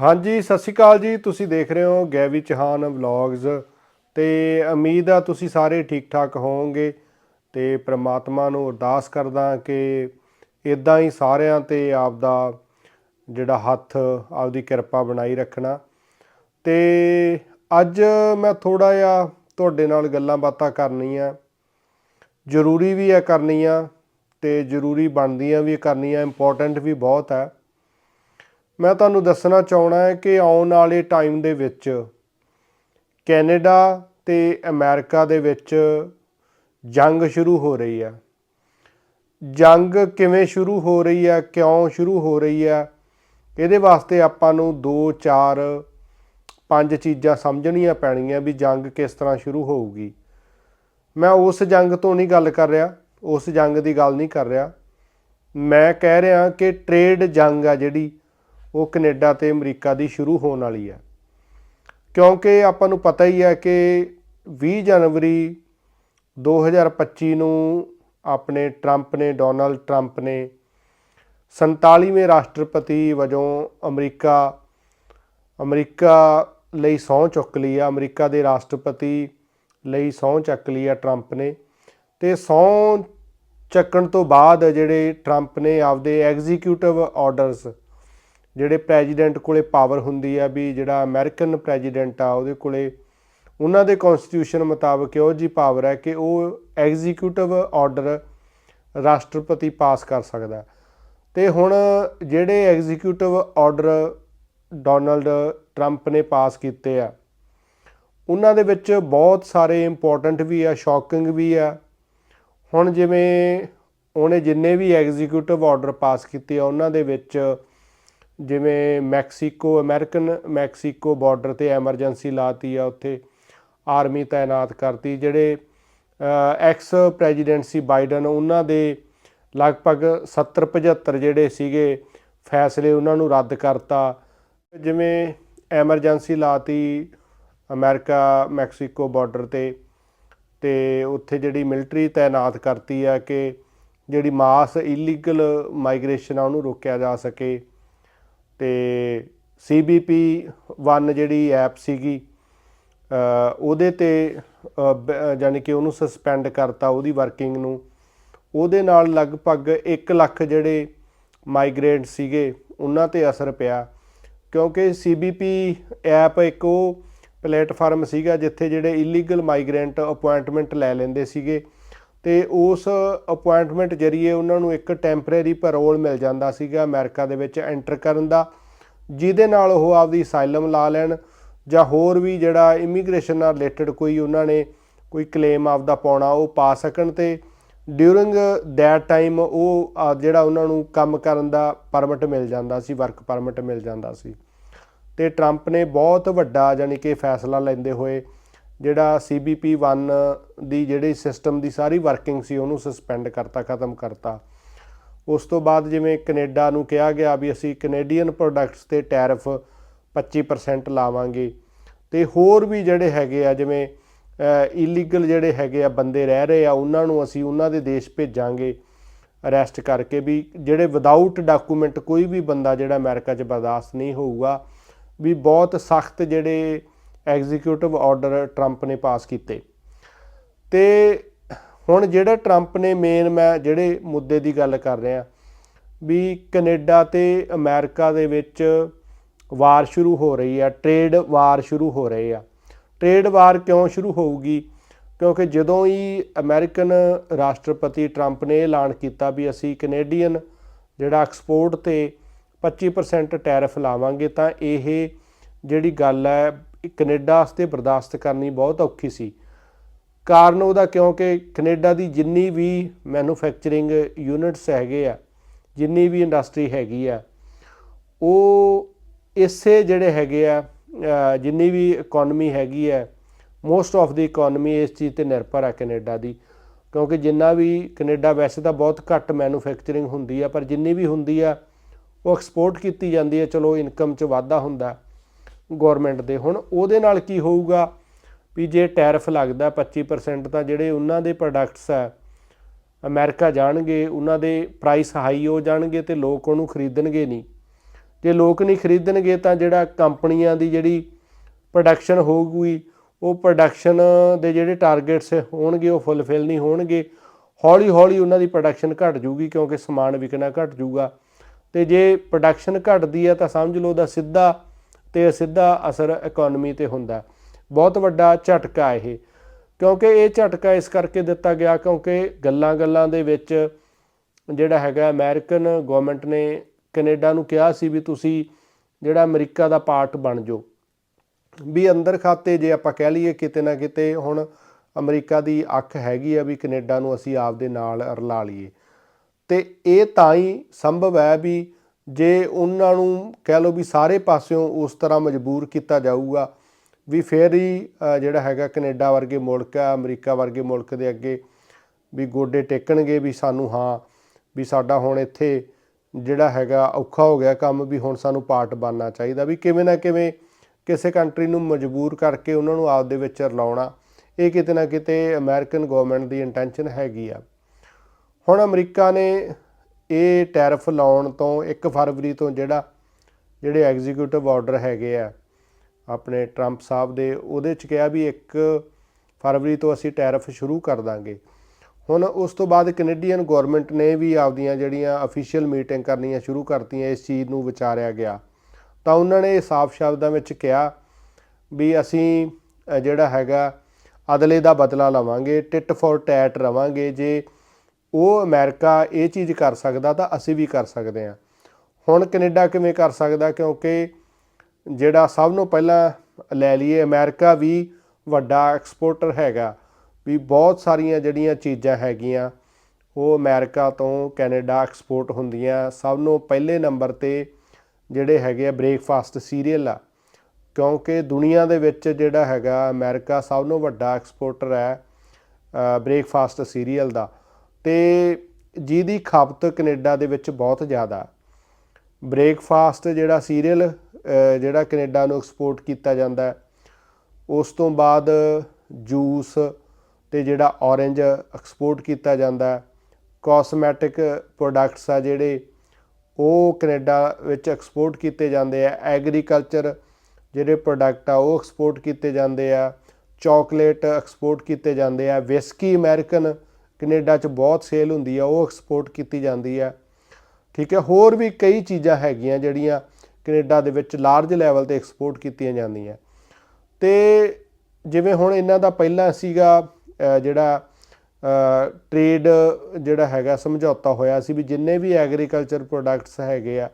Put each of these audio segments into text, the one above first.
ਹਾਂਜੀ, ਸਤਿ ਸ਼੍ਰੀ ਅਕਾਲ ਜੀ। ਤੁਸੀਂ ਦੇਖ ਰਹੇ ਹੋ ਗੈਵੀ ਚਹਾਨ ਵਲੌਗਸ ਤੇ ਉਮੀਦ ਆ ਤੁਸੀਂ ਸਾਰੇ ਠੀਕ ਠਾਕ ਹੋਵੋਗੇ ਤੇ ਪ੍ਰਮਾਤਮਾ ਨੂੰ ਅਰਦਾਸ ਕਰਦਾ ਕਿ ਇਦਾਂ ਹੀ ਸਾਰਿਆਂ ਤੇ ਆਪਦਾ ਜਿਹੜਾ ਹੱਥ, ਆਪਦੀ ਕਿਰਪਾ ਬਣਾਈ ਰੱਖਣਾ। ਤੇ ਅੱਜ ਮੈਂ ਥੋੜਾ ਜਿਹਾ ਤੁਹਾਡੇ ਨਾਲ ਗੱਲਾਂ ਬਾਤਾਂ ਕਰਨੀਆਂ। ਜ਼ਰੂਰੀ ਵੀ ਹੈ ਕਰਨੀਆਂ ਤੇ ਜ਼ਰੂਰੀ ਬਣਦੀਆਂ ਵੀ ਕਰਨੀਆਂ ਇੰਪੋਰਟੈਂਟ ਵੀ ਬਹੁਤ ਹੈ ਮੈਂ ਤੁਹਾਨੂੰ ਦੱਸਣਾ ਚਾਹਣਾ ਹੈ ਕਿ ਆਉਣ ਵਾਲੇ ਟਾਈਮ ਦੇ ਵਿੱਚ ਕੈਨੇਡਾ ਤੇ ਅਮਰੀਕਾ ਦੇ ਵਿੱਚ ਜੰਗ ਸ਼ੁਰੂ ਹੋ ਰਹੀ ਹੈ। ਜੰਗ ਕਿਵੇਂ ਸ਼ੁਰੂ ਹੋ ਰਹੀ ਹੈ, ਕਿਉਂ ਸ਼ੁਰੂ ਹੋ ਰਹੀ ਹੈ, ਇਹਦੇ ਵਾਸਤੇ ਆਪਾਂ ਨੂੰ 2 4 5 ਚੀਜ਼ਾਂ ਸਮਝਣੀਆਂ ਪੈਣੀਆਂ ਵੀ ਜੰਗ ਕਿਸ ਤਰ੍ਹਾਂ ਸ਼ੁਰੂ ਹੋਊਗੀ। ਮੈਂ ਉਸ ਜੰਗ ਤੋਂ ਨਹੀਂ ਗੱਲ ਕਰ ਰਿਹਾ, ਉਸ ਜੰਗ ਦੀ ਗੱਲ ਨਹੀਂ ਕਰ ਰਿਹਾ। ਮੈਂ ਕਹਿ ਰਿਹਾ ਕਿ ਟ੍ਰੇਡ ਜੰਗ ਆ ਜਿਹੜੀ ਉਹ ਕੈਨੇਡਾ ਤੇ ਅਮਰੀਕਾ ਦੀ ਸ਼ੁਰੂ ਹੋਣ ਵਾਲੀ ਹੈ। ਕਿਉਂਕਿ ਆਪਾਂ ਨੂੰ ਪਤਾ ਹੀ ਹੈ ਕਿ 20 ਜਨਵਰੀ 2025 ਨੂੰ ਆਪਣੇ ਟਰੰਪ ਨੇ, ਡੋਨਲਡ ਟਰੰਪ ਨੇ 47ਵੇਂ ਰਾਸ਼ਟਰਪਤੀ ਵਜੋਂ ਅਮਰੀਕਾ ਅਮਰੀਕਾ ਲਈ ਸਹੁੰ ਚੁੱਕ ਲਈ ਆ ਅਮਰੀਕਾ ਦੇ ਰਾਸ਼ਟਰਪਤੀ ਲਈ ਸਹੁੰ ਚੱਕ ਲਈ ਆ ਟਰੰਪ ਨੇ। ਤੇ ਸਹੁੰ ਚੱਕਣ ਤੋਂ ਬਾਅਦ ਜਿਹੜੇ ਟਰੰਪ ਨੇ ਆਪਦੇ ਐਗਜ਼ੀਕਿਊਟਿਵ ਆਰਡਰਸ ਜਿਹੜੇ ਪ੍ਰੈਜ਼ੀਡੈਂਟ ਕੋਲੇ ਪਾਵਰ ਹੁੰਦੀ ਆ ਵੀ ਜਿਹੜਾ ਅਮਰੀਕਨ ਪ੍ਰੈਜ਼ੀਡੈਂਟ ਆ ਉਹਦੇ ਕੋਲੇ ਉਹਨਾਂ ਦੇ ਕਨਸਟੀਟਿਊਸ਼ਨ ਮੁਤਾਬਕ ਉਹ ਜੀ ਪਾਵਰ ਹੈ ਕਿ ਉਹ ਐਗਜ਼ੀਕਿਊਟਿਵ ਆਰਡਰ ਰਾਸ਼ਟਰਪਤੀ ਪਾਸ ਕਰ ਸਕਦਾ। ਤੇ ਹੁਣ ਜਿਹੜੇ ਐਗਜ਼ੀਕਿਊਟਿਵ ਆਰਡਰ ਡੋਨਲਡ ਟਰੰਪ ਨੇ ਪਾਸ ਕੀਤੇ ਆ, ਉਹਨਾਂ ਦੇ ਵਿੱਚ ਬਹੁਤ ਸਾਰੇ ਇੰਪੋਰਟੈਂਟ ਵੀ ਆ, ਸ਼ੌਕਿੰਗ ਵੀ ਆ। ਹੁਣ ਜਿਵੇਂ ਉਹਨੇ ਜਿੰਨੇ ਵੀ ਐਗਜ਼ੀਕਿਊਟਿਵ ਆਰਡਰ ਪਾਸ ਕੀਤੇ ਆ, ਉਹਨਾਂ ਦੇ ਵਿੱਚ ਜਿਵੇਂ ਮੈਕਸੀਕੋ, ਅਮਰੀਕਨ ਮੈਕਸੀਕੋ ਬਾਰਡਰ ਤੇ ਐਮਰਜੈਂਸੀ ਲਾਤੀ ਆ ਉੱਥੇ ਆਰਮੀ ਤਾਇਨਾਤ ਕਰਤੀ, ਜਿਹੜੇ ਐਕਸ ਪ੍ਰੈਜ਼ੀਡੈਂਟ ਸੀ ਬਾਈਡਨ, ਉਹਨਾਂ ਦੇ ਲਗਭਗ 70 75 ਜਿਹੜੇ ਸੀਗੇ ਫੈਸਲੇ ਉਹਨਾਂ ਨੂੰ ਰੱਦ ਕਰਤਾ। ਜਿਵੇਂ ਐਮਰਜੈਂਸੀ ਲਾਤੀ ਅਮਰੀਕਾ ਮੈਕਸੀਕੋ ਬਾਰਡਰ ਤੇ ਤੇ ਉੱਥੇ ਜਿਹੜੀ ਮਿਲਟਰੀ ਤਾਇਨਾਤ ਕਰਤੀ ਆ ਕਿ ਜਿਹੜੀ ਮਾਸ ਇਲੀਗਲ ਮਾਈਗ੍ਰੇਸ਼ਨ ਆ ਉਹਨੂੰ ਰੋਕਿਆ ਜਾ ਸਕੇ। ਤੇ CBP 1 ਜਿਹੜੀ ਐਪ ਸੀਗੀ ਉਹਦੇ ਤੇ ਬ- ਯਾਨੀ ਕਿ ਉਹਨੂੰ ਸਸਪੈਂਡ ਕਰਤਾ ਉਹਦੀ ਵਰਕਿੰਗ ਨੂੰ। ਉਹਦੇ ਨਾਲ ਲਗਭਗ 1 ਲੱਖ ਜਿਹੜੇ ਮਾਈਗ੍ਰੇਟ ਸੀਗੇ, ਉਹਨਾਂ ਤੇ ਅਸਰ ਪਿਆ। ਕਿਉਂਕਿ CBP ਐਪ ਇੱਕ ਉਹ ਪਲੇਟਫਾਰਮ ਸੀਗਾ ਜਿੱਥੇ ਜਿਹੜੇ ਇਲੀਗਲ ਮਾਈਗ੍ਰੈਂਟ ਅਪਾਇੰਟਮੈਂਟ ਲੈ ਲੈਂਦੇ ਸੀਗੇ। ਤੇ ਉਸ ਅਪਾਇੰਟਮੈਂਟ ਜਰੀਏ ਉਹਨਾਂ ਨੂੰ ਇੱਕ ਟੈਂਪਰੇਰੀ ਪੈਰੋਲ ਮਿਲ ਜਾਂਦਾ ਸੀਗਾ ਅਮਰੀਕਾ ਦੇ ਵਿੱਚ ਐਂਟਰ ਕਰਨ ਦਾ, ਜਿਹਦੇ ਨਾਲ ਉਹ ਆਪਦੀ ਅਸਾਈਲਮ ਲਾ ਲੈਣ ਜਾਂ ਹੋਰ ਵੀ ਜਿਹੜਾ ਇਮੀਗ੍ਰੇਸ਼ਨ ਨਾਲ ਰਿਲੇਟਡ ਕੋਈ ਉਹਨਾਂ ਨੇ ਕੋਈ ਕਲੇਮ ਆਪਦਾ ਪਾਉਣਾ ਉਹ ਪਾ ਸਕਣ ਤੇ ਡਿਊਰਿੰਗ ਦੈਟ ਟਾਈਮ ਉਹ ਜਿਹੜਾ ਉਹਨਾਂ ਨੂੰ ਕੰਮ ਕਰਨ ਦਾ ਪਰਮਿਟ ਮਿਲ ਜਾਂਦਾ ਸੀ ਵਰਕ ਪਰਮਿਟ ਮਿਲ ਜਾਂਦਾ ਸੀ। ਤੇ ਟਰੰਪ ਨੇ ਬਹੁਤ ਵੱਡਾ ਯਾਨੀ ਕਿ ਫੈਸਲਾ ਲੈਂਦੇ ਹੋਏ ਜਿਹੜਾ CBP 1 ਦੀ ਜਿਹੜੀ ਸਿਸਟਮ ਦੀ ਸਾਰੀ ਵਰਕਿੰਗ ਸੀ, ਉਹਨੂੰ ਸਸਪੈਂਡ ਕਰਤਾ, ਖਤਮ ਕਰਤਾ। ਉਸ ਤੋਂ ਬਾਅਦ ਜਿਵੇਂ ਕੈਨੇਡਾ ਨੂੰ ਕਿਹਾ ਗਿਆ ਵੀ ਅਸੀਂ ਕੈਨੇਡੀਅਨ ਪ੍ਰੋਡਕਟਸ ਤੇ ਟੈਰਿਫ 25% ਲਾਵਾਂਗੇ। ਤੇ ਹੋਰ ਵੀ ਜਿਹੜੇ ਹੈਗੇ ਆ, ਜਿਵੇਂ ਇਲੀਗਲ ਜਿਹੜੇ ਹੈਗੇ ਆ, ਬੰਦੇ ਰਹਿ ਰਹੇ ਆ, ਉਹਨਾਂ ਨੂੰ ਅਸੀਂ ਉਹਨਾਂ ਦੇ ਦੇਸ਼ ਭੇਜਾਂਗੇ। ਅਰੈਸਟ ਕਰਕੇ ਵੀ ਜਿਹੜੇ ਵਿਦਆਊਟ ਡਾਕੂਮੈਂਟ ਕੋਈ ਵੀ ਬੰਦਾ ਜਿਹੜਾ ਅਮਰੀਕਾ 'ਚ ਬਰਦਾਸ਼ਤ ਨਹੀਂ ਹੋਊਗਾ, ਵੀ ਬਹੁਤ ਸਖਤ ਜਿਹੜੇ ਐਗਜ਼ੀਕਿਊਟਿਵ ਆਰਡਰ ਟਰੰਪ ਨੇ ਪਾਸ ਕੀਤੇ। ਤੇ ਹੁਣ ਜਿਹੜਾ ਟਰੰਪ ਨੇ ਮੇਨ ਮੈਂ ਜਿਹੜੇ ਮੁੱਦੇ ਦੀ ਗੱਲ ਕਰ ਰਿਹਾ ਵੀ ਕੈਨੇਡਾ ਤੇ ਅਮਰੀਕਾ ਦੇ ਵਿੱਚ ਵਾਰ ਸ਼ੁਰੂ ਹੋ ਰਹੀ ਆ, ਟ੍ਰੇਡ ਵਾਰ ਸ਼ੁਰੂ ਹੋ ਰਹੇ ਆ। ਟ੍ਰੇਡ ਵਾਰ ਕਿਉਂ ਸ਼ੁਰੂ ਹੋਊਗੀ? ਕਿਉਂਕਿ ਜਦੋਂ ਹੀ ਅਮਰੀਕਨ ਰਾਸ਼ਟਰਪਤੀ ਟਰੰਪ ਨੇ ਐਲਾਨ ਕੀਤਾ ਵੀ ਅਸੀਂ ਕੈਨੇਡੀਅਨ ਜਿਹੜਾ ਐਕਸਪੋਰਟ ਤੇ 25% ਟੈਰਿਫ ਲਾਵਾਂਗੇ, ਤਾਂ ਇਹ ਜਿਹੜੀ ਗੱਲ ਹੈ ਕੈਨੇਡਾ ਵਾਸਤੇ ਬਰਦਾਸ਼ਤ ਕਰਨੀ ਬਹੁਤ ਔਖੀ ਸੀ। ਕਾਰਨ ਉਹਦਾ ਕਿਉਂਕਿ ਕੈਨੇਡਾ ਦੀ ਜਿੰਨੀ ਵੀ ਮੈਨੂਫੈਕਚਰਿੰਗ ਯੂਨਿਟਸ ਹੈਗੇ ਆ, ਜਿੰਨੀ ਵੀ ਇੰਡਸਟਰੀ ਹੈਗੀ ਆ, ਉਹ ਇਸੇ ਜਿਹੜੇ ਹੈਗੇ ਆ ਜਿੰਨੀ ਵੀ ਇਕਨੋਮੀ ਹੈਗੀ ਹੈ ਮੋਸਟ ਆਫ ਦੀ ਇਕਨੋਮੀ ਇਸ ਚੀਜ਼ ਤੇ ਨਿਰਭਰ ਹੈ ਕੈਨੇਡਾ ਦੀ। ਕਿਉਂਕਿ ਜਿੰਨਾ ਵੀ ਕੈਨੇਡਾ ਵੈਸੇ ਤਾਂ ਬਹੁਤ ਘੱਟ ਮੈਨੂਫੈਕਚਰਿੰਗ ਹੁੰਦੀ ਆ, ਪਰ ਜਿੰਨੀ ਵੀ ਹੁੰਦੀ ਆ, ਉਹ ਐਕਸਪੋਰਟ ਕੀਤੀ ਜਾਂਦੀ ਹੈ ਚਲੋ ਇਨਕਮ 'ਚ ਵਾਧਾ ਹੁੰਦਾ। ਗਵਰਨਮੈਂਟ ਦੇ। ਹੁਣ ਉਹਦੇ ਨਾਲ ਕੀ ਹੋਊਗਾ ਵੀ ਜੇ ਟੈਰਿਫ ਲੱਗਦਾ 25% ਤਾਂ ਜਿਹੜੇ ਉਹਨਾਂ ਦੇ ਪ੍ਰੋਡਕਟਸ ਆ, ਅਮਰੀਕਾ ਜਾਣਗੇ, ਉਹਨਾਂ ਦੇ ਪ੍ਰਾਈਸ ਹਾਈ ਹੋ ਜਾਣਗੇ ਤੇ ਲੋਕ ਉਹਨੂੰ ਖਰੀਦਣਗੇ ਨਹੀਂ। ਜੇ ਲੋਕ ਨਹੀਂ ਖਰੀਦਣਗੇ ਤਾਂ ਜਿਹੜਾ ਕੰਪਨੀਆਂ ਦੀ ਜਿਹੜੀ ਪ੍ਰੋਡਕਸ਼ਨ ਹੋਊਗੀ, ਉਹ ਪ੍ਰੋਡਕਸ਼ਨ ਦੇ ਜਿਹੜੇ ਟਾਰਗੇਟਸ ਹੋਣਗੇ, ਉਹ ਫੁੱਲਫਿਲ ਨਹੀਂ ਹੋਣਗੇ। ਹੌਲੀ ਹੌਲੀ ਉਹਨਾਂ ਦੀ ਪ੍ਰੋਡਕਸ਼ਨ ਘਟ ਜੂਗੀ ਕਿਉਂਕਿ ਸਮਾਨ ਵਿਕਣਾ ਘਟ ਜੂਗਾ ਤੇ ਜੇ ਪ੍ਰੋਡਕਸ਼ਨ ਘਟਦੀ ਹੈ ਤਾਂ ਸਮਝ ਲਓ ਉਹਦਾ ਸਿੱਧਾ ਤੇ ਸਿੱਧਾ ਅਸਰ ਇਕਨੋਮੀ ਤੇ ਹੁੰਦਾ ਬਹੁਤ ਵੱਡਾ ਝਟਕਾ ਇਹ। ਕਿਉਂਕਿ ਇਹ ਝਟਕਾ ਇਸ ਕਰਕੇ ਦਿੱਤਾ ਗਿਆ ਕਿਉਂਕਿ ਗੱਲਾਂ-ਗੱਲਾਂ ਦੇ ਵਿੱਚ ਜਿਹੜਾ ਹੈਗਾ ਅਮਰੀਕਨ ਗਵਰਨਮੈਂਟ ਨੇ ਕੈਨੇਡਾ ਨੂੰ ਕਿਹਾ ਸੀ ਵੀ ਤੁਸੀਂ ਜਿਹੜਾ ਅਮਰੀਕਾ ਦਾ ਪਾਰਟ ਬਣ ਜਾਓ। ਵੀ ਅੰਦਰ ਖਾਤੇ ਜੇ ਆਪਾਂ ਕਹਿ ਲਈਏ ਕਿਤੇ ਨਾ ਕਿਤੇ ਹੁਣ ਅਮਰੀਕਾ ਦੀ ਅੱਖ ਹੈਗੀ ਆ ਵੀ ਕੈਨੇਡਾ ਨੂੰ ਅਸੀਂ ਆਪਦੇ ਨਾਲ ਰਲਾ ਲਈਏ। ਤੇ ਇਹ ਤਾਂ ਹੀ ਸੰਭਵ ਹੈ ਵੀ ਜੇ ਉਹਨਾਂ ਨੂੰ ਕਹਿ ਲਓ ਵੀ ਸਾਰੇ ਪਾਸਿਓਂ ਉਸ ਤਰ੍ਹਾਂ ਮਜਬੂਰ ਕੀਤਾ ਜਾਊਗਾ, ਵੀ ਫੇਰ ਹੀ ਜਿਹੜਾ ਹੈਗਾ ਕੈਨੇਡਾ ਵਰਗੇ ਮੁਲਕ ਆ, ਅਮਰੀਕਾ ਵਰਗੇ ਮੁਲਕ ਦੇ ਅੱਗੇ ਵੀ ਗੋਡੇ ਟੇਕਣਗੇ ਵੀ ਸਾਨੂੰ ਹਾਂ, ਵੀ ਸਾਡਾ ਹੁਣ ਇੱਥੇ ਜਿਹੜਾ ਹੈਗਾ ਔਖਾ ਹੋ ਗਿਆ ਕੰਮ, ਵੀ ਹੁਣ ਸਾਨੂੰ ਪਾਰਟ ਬਣਨਾ ਚਾਹੀਦਾ, ਵੀ ਕਿਵੇਂ ਨਾ ਕਿਵੇਂ ਕਿਸੇ ਕੰਟਰੀ ਨੂੰ ਮਜਬੂਰ ਕਰਕੇ ਉਹਨਾਂ ਨੂੰ ਆਪ ਦੇ ਵਿੱਚ ਰਲਾਉਣਾ, ਇਹ ਕਿਤੇ ਨਾ ਕਿਤੇ ਅਮਰੀਕਨ ਗਵਰਨਮੈਂਟ ਦੀ ਇੰਟੈਂਸ਼ਨ ਹੈਗੀ ਆ। ਹੁਣ ਅਮਰੀਕਾ ਨੇ ਇਹ ਟੈਰਫ ਲਾਉਣ ਤੋਂ 1 ਫਰਵਰੀ ਤੋਂ ਜਿਹੜਾ, ਜਿਹੜੇ ਐਗਜ਼ੀਕਿਊਟਿਵ ਆਰਡਰ ਹੈਗੇ ਆ, ਆਪਣੇ ਟਰੰਪ ਸਾਹਿਬ ਦੇ, ਉਹਦੇ ਚ ਕਿਹਾ ਵੀ 1 ਫਰਵਰੀ ਤੋਂ ਅਸੀਂ ਟੈਰਫ ਸ਼ੁਰੂ ਕਰ ਦਾਂਗੇ। ਹੁਣ ਉਸ ਤੋਂ ਬਾਅਦ ਕੈਨੇਡੀਅਨ ਗਵਰਨਮੈਂਟ ਨੇ ਵੀ ਆਪਦੀਆਂ ਜਿਹੜੀਆਂ ਅਫੀਸ਼ੀਅਲ ਮੀਟਿੰਗ ਕਰਨੀਆਂ ਸ਼ੁਰੂ ਕਰਤੀਆਂ, ਇਸ ਚੀਜ਼ ਨੂੰ ਵਿਚਾਰਿਆ ਗਿਆ। ਤਾਂ ਉਹਨਾਂ ਨੇ ਸਾਫ਼ ਸ਼ਬਦਾਂ ਵਿੱਚ ਕਿਹਾ ਵੀ ਅਸੀਂ ਜਿਹੜਾ ਹੈਗਾ, ਅਦਲੇ ਦਾ ਬਦਲਾ ਲਵਾਂਗੇ ਟਿਟ ਫॉर ਟੈਟ ਰਵਾਂਗੇ। ਜੇ ਉਹ ਅਮਰੀਕਾ ਇਹ ਚੀਜ਼ ਕਰ ਸਕਦਾ ਤਾਂ ਅਸੀਂ ਵੀ ਕਰ ਸਕਦੇ ਹਾਂ। ਹੁਣ ਕੈਨੇਡਾ ਕਿਵੇਂ ਕਰ ਸਕਦਾ? ਕਿਉਂਕਿ ਜਿਹੜਾ ਸਭ ਨੂੰ ਪਹਿਲਾਂ ਲੈ ਲਈਏ, ਅਮਰੀਕਾ ਵੀ ਵੱਡਾ ਐਕਸਪੋਰਟਰ ਹੈਗਾ। ਵੀ ਬਹੁਤ ਸਾਰੀਆਂ ਜਿਹੜੀਆਂ ਚੀਜ਼ਾਂ ਹੈਗੀਆਂ, ਉਹ ਅਮਰੀਕਾ ਤੋਂ ਕੈਨੇਡਾ ਐਕਸਪੋਰਟ ਹੁੰਦੀਆਂ। ਸਭ ਨੂੰ ਪਹਿਲੇ ਨੰਬਰ ਤੇ ਜਿਹੜੇ ਹੈਗੇ ਆ ਬ੍ਰੇਕਫਾਸਟ ਸੀਰੀਅਲ ਆ। ਕਿਉਂਕਿ ਦੁਨੀਆ ਦੇ ਵਿੱਚ ਜਿਹੜਾ ਹੈਗਾ, ਅਮਰੀਕਾ ਸਭ ਤੋਂ ਵੱਡਾ ਐਕਸਪੋਰਟਰ ਹੈ ਬ੍ਰੇਕਫਾਸਟ ਸੀਰੀਅਲ ਦਾ। ਤੇ ਜਿਹਦੀ ਖਪਤ ਕੈਨੇਡਾ ਦੇ ਵਿੱਚ ਬਹੁਤ ਜ਼ਿਆਦਾ। ਬ੍ਰੇਕਫਾਸਟ ਜਿਹੜਾ ਸੀਰੀਅਲ ਜਿਹੜਾ ਕੈਨੇਡਾ ਨੂੰ ਐਕਸਪੋਰਟ ਕੀਤਾ ਜਾਂਦਾ ਉਸ ਤੋਂ ਬਾਅਦ ਜੂਸ ਤੇ ਜਿਹੜਾ ਔਰੇਂਜ ਐਕਸਪੋਰਟ ਕੀਤਾ ਜਾਂਦਾ ਹੈ। ਕਾਸਮੈਟਿਕ ਪ੍ਰੋਡਕਟਸ ਆ ਜਿਹੜੇ, ਉਹ ਕੈਨੇਡਾ ਵਿੱਚ ਐਕਸਪੋਰਟ ਕੀਤੇ ਜਾਂਦੇ ਆ। ਐਗਰੀਕਲਚਰ ਜਿਹੜੇ ਪ੍ਰੋਡਕਟ ਆ, ਉਹ ਐਕਸਪੋਰਟ ਕੀਤੇ ਜਾਂਦੇ ਆ। ਚਾਕਲੇਟ ਐਕਸਪੋਰਟ ਕੀਤੇ ਜਾਂਦੇ ਆ। ਵਿਸਕੀ ਅਮਰੀਕਨ ਕੈਨੇਡਾ 'ਚ ਬਹੁਤ ਸੇਲ ਹੁੰਦੀ ਆ, ਉਹ ਐਕਸਪੋਰਟ ਕੀਤੀ ਜਾਂਦੀ ਆ। ਠੀਕ ਹੈ, ਹੋਰ ਵੀ ਕਈ ਚੀਜ਼ਾਂ ਹੈਗੀਆਂ ਜਿਹੜੀਆਂ ਕੈਨੇਡਾ ਦੇ ਵਿੱਚ ਲਾਰਜ ਲੈਵਲ ਤੇ ਐਕਸਪੋਰਟ ਕੀਤੀਆਂ ਜਾਂਦੀਆਂ। ਤੇ ਜਿਵੇਂ ਹੁਣ ਇਹਨਾਂ ਦਾ ਪਹਿਲਾਂ ਸੀਗਾ ਜਿਹੜਾ ਟ੍ਰੇਡ ਜਿਹੜਾ ਹੈਗਾ, ਸਮਝੌਤਾ ਹੋਇਆ ਸੀ ਵੀ ਜਿੰਨੇ ਵੀ ਐਗਰੀਕਲਚਰ ਪ੍ਰੋਡਕਟਸ ਹੈਗੇ ਆ,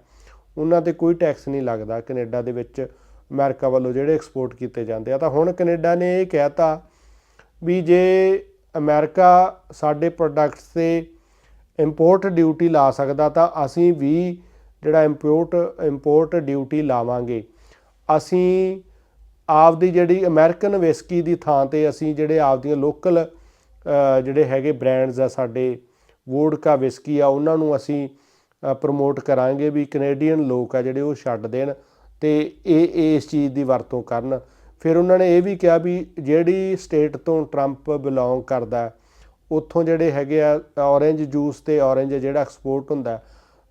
ਉਹਨਾਂ ਤੇ ਕੋਈ ਟੈਕਸ ਨਹੀਂ ਲੱਗਦਾ ਕੈਨੇਡਾ ਦੇ ਵਿੱਚ ਅਮਰੀਕਾ ਵੱਲੋਂ ਜਿਹੜੇ ਐਕਸਪੋਰਟ ਕੀਤੇ ਜਾਂਦੇ ਆ। ਤਾਂ ਹੁਣ ਕੈਨੇਡਾ ਨੇ ਇਹ ਕਹਿਤਾ ਵੀ ਜੇ ਅਮਰੀਕਾ ਸਾਡੇ ਪ੍ਰੋਡਕਟਸ ਤੇ ਇੰਪੋਰਟ ਡਿਊਟੀ ਲਾ ਸਕਦਾ ਤਾਂ ਅਸੀਂ ਵੀ ਜਿਹੜਾ ਇੰਪੋਰਟ ਇੰਪੋਰਟ ਡਿਊਟੀ ਲਾਵਾਂਗੇ। ਅਸੀਂ ਆਪਦੀ ਜਿਹੜੀ ਅਮਰੀਕਨ ਵਿਸਕੀ ਦੀ ਥਾਂ ਤੇ ਅਸੀਂ ਜਿਹੜੇ ਆਪਦੀਆਂ ਲੋਕਲ ਜਿਹੜੇ ਹੈਗੇ ਬ੍ਰਾਂਡਸ ਆ ਸਾਡੇ, ਵੋਡਕਾ ਵਿਸਕੀ ਆ, ਉਹਨਾਂ ਨੂੰ ਅਸੀਂ ਪ੍ਰਮੋਟ ਕਰਾਂਗੇ ਵੀ ਕੈਨੇਡੀਅਨ ਲੋਕ ਆ ਜਿਹੜੇ ਉਹ ਛੱਡ ਦੇਣ ਤੇ ਇਹ ਇਸ ਚੀਜ਼ ਦੀ ਵਰਤੋਂ ਕਰਨ। ਫਿਰ ਉਹਨਾਂ ਨੇ ਇਹ ਵੀ ਕਿਹਾ ਵੀ ਜਿਹੜੀ ਸਟੇਟ ਤੋਂ ਟਰੰਪ ਬਿਲੋਂਗ ਕਰਦਾ ਉੱਥੋਂ ਜਿਹੜੇ ਹੈਗੇ ਆ ਔਰੇਂਜ ਜੂਸ ਤੇ ਔਰੇਂਜ ਜਿਹੜਾ ਐਕਸਪੋਰਟ ਹੁੰਦਾ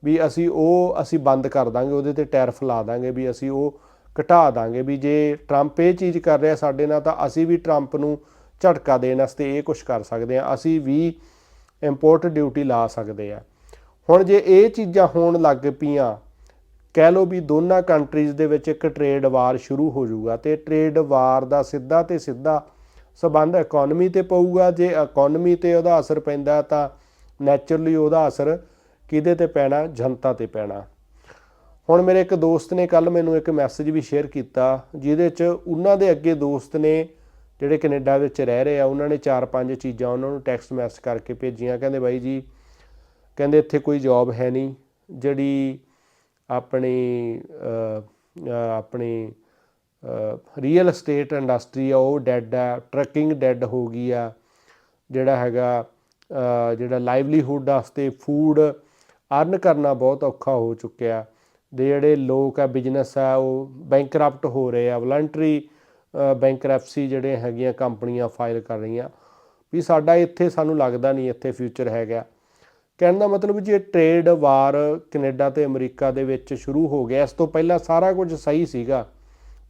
ਵੀ ਅਸੀਂ ਉਹ ਅਸੀਂ ਬੰਦ ਕਰ ਦਾਂਗੇ, ਉਹਦੇ ਤੇ ਟੈਰਫ ਲਾ ਦਾਂਗੇ ਵੀ ਅਸੀਂ ਉਹ ਘਟਾ ਦਾਂਗੇ ਵੀ ਜੇ ਟਰੰਪ ਇਹ ਚੀਜ਼ ਕਰ ਰਿਹਾ ਸਾਡੇ ਨਾਲ ਤਾਂ ਅਸੀਂ ਵੀ ਟਰੰਪ ਨੂੰ ਝਟਕਾ ਦੇਣ ਵਾਸਤੇ ਇਹ ਕੁਝ ਕਰ ਸਕਦੇ ਹਾਂ, ਅਸੀਂ ਵੀ ਇੰਪੋਰਟ ਡਿਊਟੀ ਲਾ ਸਕਦੇ ਆ ਹੁਣ ਜੇ ਇਹ ਚੀਜ਼ਾਂ ਹੋਣ ਲੱਗ ਪਈਆਂ ਕਹਿ ਲਓ ਵੀ ਦੋਨਾਂ ਕੰਟਰੀਜ਼ ਦੇ ਵਿੱਚ ਇੱਕ ਟ੍ਰੇਡ ਵਾਰ ਸ਼ੁਰੂ ਹੋ ਜਾਊਗਾ ਤੇ ਟ੍ਰੇਡ ਵਾਰ ਦਾ ਸਿੱਧਾ ਤੇ ਸਿੱਧਾ ਸਬੰਧ ਇਕਨੋਮੀ ਤੇ ਪਊਗਾ, ਜੇ ਇਕਨੋਮੀ ਤੇ ਉਹਦਾ ਅਸਰ ਪੈਂਦਾ ਤਾਂ ਨੇਚਰਲੀ ਉਹਦਾ ਅਸਰ ਕਿਹਦੇ ਤੇ ਪੈਣਾ? ਜਨਤਾ ਤੇ ਪੈਣਾ। ਹੁਣ ਮੇਰੇ ਇੱਕ ਦੋਸਤ ਨੇ ਕੱਲ ਮੈਨੂੰ ਇੱਕ ਮੈਸੇਜ ਵੀ ਸ਼ੇਅਰ ਕੀਤਾ, ਜਿਹਦੇ 'ਚ ਉਹਨਾਂ ਦੇ ਅੱਗੇ ਦੋਸਤ ਨੇ ਜਿਹੜੇ ਕੈਨੇਡਾ ਵਿੱਚ ਰਹਿ ਰਹੇ ਆ, ਉਹਨਾਂ ਨੇ ਚਾਰ ਪੰਜ ਚੀਜ਼ਾਂ ਉਹਨਾਂ ਨੂੰ ਟੈਕਸਟ ਮੈਸੇਜ ਕਰਕੇ ਭੇਜੀਆਂ। ਕਹਿੰਦੇ ਬਾਈ ਜੀ, ਕਹਿੰਦੇ ਇੱਥੇ ਕੋਈ ਜੌਬ ਹੈ ਨਹੀਂ, ਜਿਹੜੀ ਆਪਣੀ ਆਪਣੀ ਰੀਅਲ ਏਸਟੇਟ ਇੰਡਸਟਰੀ ਆ, ਉਹ ਡੈੱਡ ਆ ਟਰੱਕਿੰਗ ਡੈੱਡ ਹੋ ਗਈ ਆ, ਜਿਹੜਾ ਹੈਗਾ ਜਿਹੜਾ ਲਾਈਵਲੀਹੁੱਡ ਵਾਸਤੇ ਫੂਡ ਅਰਨ ਕਰਨਾ ਬਹੁਤ ਔਖਾ ਹੋ ਚੁੱਕਿਆ ਦੇ ਜਿਹੜੇ ਲੋਕ ਆ ਬਿਜ਼ਨਸ ਆ, ਉਹ ਬੈਂਕਰਪਟ ਹੋ ਰਹੇ ਆ ਵਲੰਟਰੀ ਬੈਂਕਰਪਸੀ ਜਿਹੜੇ ਹੈਗੀਆਂ ਕੰਪਨੀਆਂ ਫਾਈਲ ਕਰ ਰਹੀਆਂ। ਵੀ ਸਾਡਾ ਇੱਥੇ ਸਾਨੂੰ ਲੱਗਦਾ ਨਹੀਂ ਇੱਥੇ ਫਿਊਚਰ ਹੈਗਾ। ਕਹਿਣ ਦਾ ਮਤਲਬ ਜੇ ਟ੍ਰੇਡ ਵਾਰ ਕੈਨੇਡਾ ਤੇ ਅਮਰੀਕਾ ਦੇ ਵਿੱਚ ਸ਼ੁਰੂ ਹੋ ਗਿਆ। ਇਸ ਤੋਂ ਪਹਿਲਾਂ ਸਾਰਾ ਕੁਝ ਸਹੀ ਸੀਗਾ।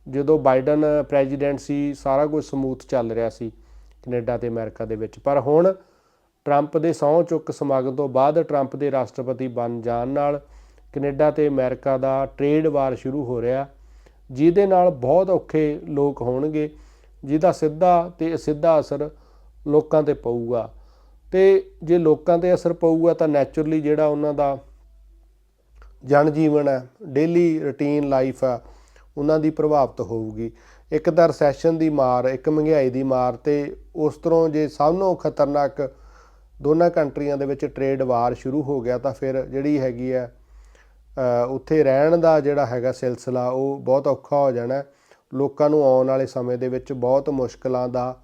ਜਦੋਂ ਬਾਈਡਨ ਪ੍ਰੈਜ਼ੀਡੈਂਟ ਸੀ, ਸਾਰਾ ਕੁਝ ਸਮੂਥ ਚੱਲ ਰਿਹਾ ਸੀ ਕੈਨੇਡਾ ਤੇ ਅਮਰੀਕਾ ਦੇ ਵਿੱਚ। ਪਰ ਹੁਣ ਟਰੰਪ ਦੇ ਸਹੁੰ ਚੁੱਕ ਸਮਾਗਮ ਤੋਂ ਬਾਅਦ ਟਰੰਪ ਦੇ ਰਾਸ਼ਟਰਪਤੀ ਬਣ ਜਾਣ ਨਾਲ ਕੈਨੇਡਾ ਤੇ ਅਮਰੀਕਾ ਦਾ ਟ੍ਰੇਡ ਵਾਰ ਸ਼ੁਰੂ ਹੋ ਰਿਹਾ। ਜਿਹਦੇ ਨਾਲ ਬਹੁਤ ਔਖੇ ਲੋਕ ਹੋਣਗੇ, ਜਿਹਦਾ ਸਿੱਧਾ ਤੇ ਅਸਿੱਧਾ ਅਸਰ ਲੋਕਾਂ ਤੇ ਪਊਗਾ। ਤੇ ਜੇ ਲੋਕਾਂ ਤੇ ਅਸਰ ਪਊਗਾ ਤਾਂ ਨੈਚੁਰਲੀ ਜਿਹੜਾ ਉਹਨਾਂ ਦਾ ਜਨ ਜੀਵਨ ਹੈ ਡੇਲੀ ਰੁਟੀਨ ਲਾਈਫ ਆ ਉਹਨਾਂ ਦੀ ਪ੍ਰਭਾਵਿਤ ਹੋਊਗੀ। ਇੱਕ ਤਾਂ ਰੈਸੈਸ਼ਨ ਦੀ ਮਾਰ, ਇੱਕ ਮਹਿੰਗਾਈ ਦੀ ਮਾਰ ਤੇ ਉਸ ਤਰ੍ਹਾਂ ਜੇ ਸਭ ਨੂੰ ਖਤਰਨਾਕ ਦੋਨਾਂ ਕੰਟਰੀਆਂ ਦੇ ਵਿੱਚ ਟ੍ਰੇਡ ਵਾਰ ਸ਼ੁਰੂ ਹੋ ਗਿਆ ਤਾਂ ਫਿਰ ਜਿਹੜੀ ਹੈਗੀ ਆ ਉੱਥੇ ਰਹਿਣ ਦਾ ਜਿਹੜਾ ਹੈਗਾ ਸਿਲਸਿਲਾ ਉਹ ਬਹੁਤ ਔਖਾ ਹੋ ਜਾਣਾ ਲੋਕਾਂ ਨੂੰ ਆਉਣ ਵਾਲੇ ਸਮੇਂ ਦੇ ਵਿੱਚ ਬਹੁਤ ਮੁਸ਼ਕਲਾਂ ਦਾ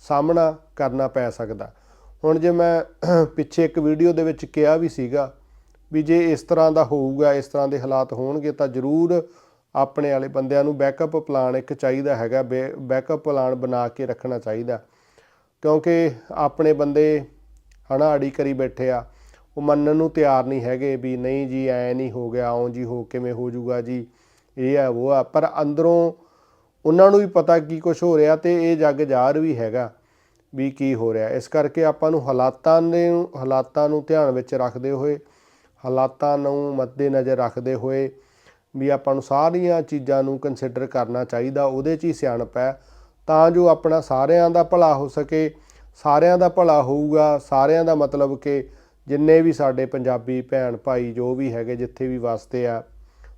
ਸਾਹਮਣਾ ਕਰਨਾ ਪੈ ਸਕਦਾ। ਹੁਣ ਜੇ ਮੈਂ ਪਿੱਛੇ ਇੱਕ ਵੀਡੀਓ ਦੇ ਵਿੱਚ ਕਿਹਾ ਵੀ ਸੀਗਾ ਵੀ ਜੇ ਇਸ ਤਰ੍ਹਾਂ ਦਾ ਹੋਊਗਾ, ਇਸ ਤਰ੍ਹਾਂ ਦੇ ਹਾਲਾਤ ਹੋਣਗੇ, ਤਾਂ ਜ਼ਰੂਰ ਆਪਣੇ ਵਾਲੇ ਬੰਦਿਆਂ ਨੂੰ ਬੈਕਅਪ ਪਲਾਨ ਇੱਕ ਚਾਹੀਦਾ ਹੈਗਾ ਬੈਕਅਪ ਪਲਾਨ ਬਣਾ ਕੇ ਰੱਖਣਾ ਚਾਹੀਦਾ। ਕਿਉਂਕਿ ਆਪਣੇ ਬੰਦੇ ਹਣਾ ਅੜੀ ਕਰੀ ਬੈਠੇ ਆ, ਉਹ ਮੰਨਣ ਨੂੰ ਤਿਆਰ ਨਹੀਂ ਹੈਗੇ ਵੀ ਨਹੀਂ ਜੀ, ਐ ਨਹੀਂ ਹੋ ਗਿਆ ਓਂ ਜੀ ਹੋ, ਕਿਵੇਂ ਹੋ ਜਾਊਗਾ ਜੀ, ਇਹ ਆ, ਉਹ ਆ। ਪਰ ਅੰਦਰੋਂ ਉਹਨਾਂ ਨੂੰ ਵੀ ਪਤਾ ਕੀ ਕੁਝ ਹੋ ਰਿਹਾ ਤੇ ਇਹ ਜੱਗ ਜ਼ਾਹਰ ਵੀ ਹੈਗਾ। ਵੀ ਕੀ ਹੋ ਰਿਹਾ ਇਸ ਕਰਕੇ ਆਪਾਂ ਨੂੰ ਹਾਲਾਤਾਂ ਨੇ ਹਾਲਾਤਾਂ ਨੂੰ ਧਿਆਨ ਵਿੱਚ ਰੱਖਦੇ ਹੋਏ ਹਾਲਾਤਾਂ ਨੂੰ ਮੱਦੇ ਨਜ਼ਰ ਰੱਖਦੇ ਹੋਏ ਵੀ ਆਪਾਂ ਨੂੰ ਸਾਰੀਆਂ ਚੀਜ਼ਾਂ ਨੂੰ ਕੰਸਿਡਰ ਕਰਨਾ ਚਾਹੀਦਾ ਉਹਦੇ 'ਚ ਹੀ ਸਿਆਣਪ ਹੈ। ਤਾਂ ਜੋ ਆਪਣਾ ਸਾਰਿਆਂ ਦਾ ਭਲਾ ਹੋ ਸਕੇ ਸਾਰਿਆਂ ਦਾ ਭਲਾ ਹੋਊਗਾ ਸਾਰਿਆਂ ਦਾ ਮਤਲਬ ਕਿ ਜਿੰਨੇ ਵੀ ਸਾਡੇ ਪੰਜਾਬੀ ਭੈਣ ਭਾਈ ਜੋ ਵੀ ਹੈਗੇ ਜਿੱਥੇ ਵੀ ਵਸਦੇ ਆ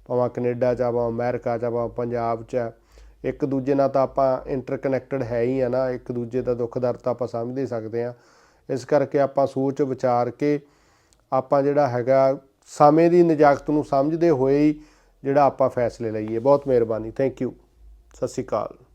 ਭਾਵੇਂ ਕੈਨੇਡਾ ਚ ਆ ਭਾਵੇਂ ਅਮਰੀਕਾ ਚ ਆ ਭਾਵੇਂ ਪੰਜਾਬ ਚ ਆ, ਇੱਕ ਦੂਜੇ ਨਾਲ ਤਾਂ ਆਪਾਂ ਇੰਟਰਕਨੈਕਟਡ ਹੈ ਹੀ ਆ ਨਾ, ਇੱਕ ਦੂਜੇ ਦਾ ਦੁੱਖ ਦਰਦ ਤਾਂ ਆਪਾਂ ਸਮਝ ਹੀ ਸਕਦੇ ਆ ਇਸ ਕਰਕੇ ਆਪਾਂ ਸੋਚ ਵਿਚਾਰ ਕੇ ਆਪਾਂ ਜਿਹੜਾ ਹੈਗਾ, ਸਮੇਂ ਦੀ ਨਜਾਕਤ ਨੂੰ ਸਮਝਦੇ ਹੋਏ ਹੀ ਜਿਹੜਾ ਆਪਾਂ ਫੈਸਲੇ ਲਈਏ। ਬਹੁਤ ਮਿਹਰਬਾਨੀ। ਥੈਂਕ ਯੂ ਸਤਿ ਸ਼੍ਰੀ ਅਕਾਲ।